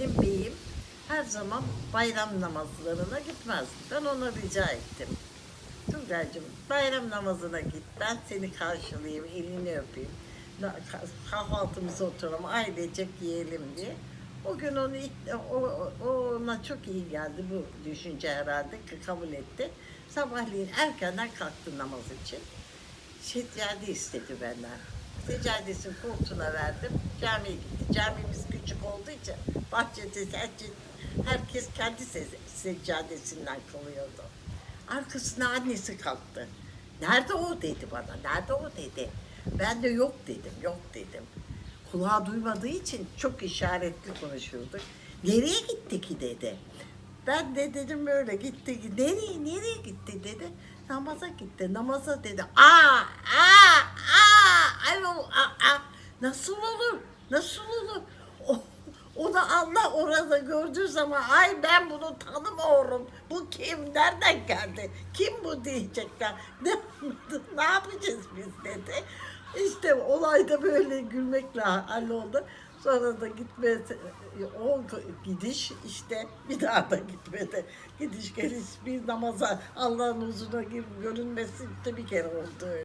benim beyim her zaman bayram namazlarına gitmezdi. Ben ona rica ettim. Turgay'cığım bayram namazına git. Ben seni karşılayayım, elini öpeyim. Kahvaltımıza oturalım, ailecek yiyelim diye. O gün onu o, o- ona çok iyi geldi bu düşünce herhalde ki kabul etti. Sabahleyin erkenden kalktı namaz için. Seccade istedi benden. Seccadesini koltuğuna verdim. Camiye gitti. Camimiz küçük olduğu için bahçede herkes, herkes kendi se- seccadesinden kılıyordu. Arkasına annesi kalktı. Nerede o dedi bana. Nerede o dedi. Ben de yok dedim. Yok dedim. Kulağı duymadığı için çok işaretli konuşurduk. Nereye gitti ki dedi. Ben de dedim böyle gitti. Nereye nereye gitti dedi. Namaza gitti. Namaza dedi. Aa aa aa ay aa, aa. Nasıl olur? Nasıl olur? O, da Allah orada gördüğü zaman ay ben bunu tanımıyorum. Bu kim? Nereden geldi? Kim bu diyecekler. Ne, ne yapacağız biz dedi. İşte olay da böyle gülmekle halloldu. Sonra da gitme, o gidiş işte bir daha da gitmedi. Gidiş geliş bir namaza Allah'ın huzuruna görünmesi de bir kere oldu.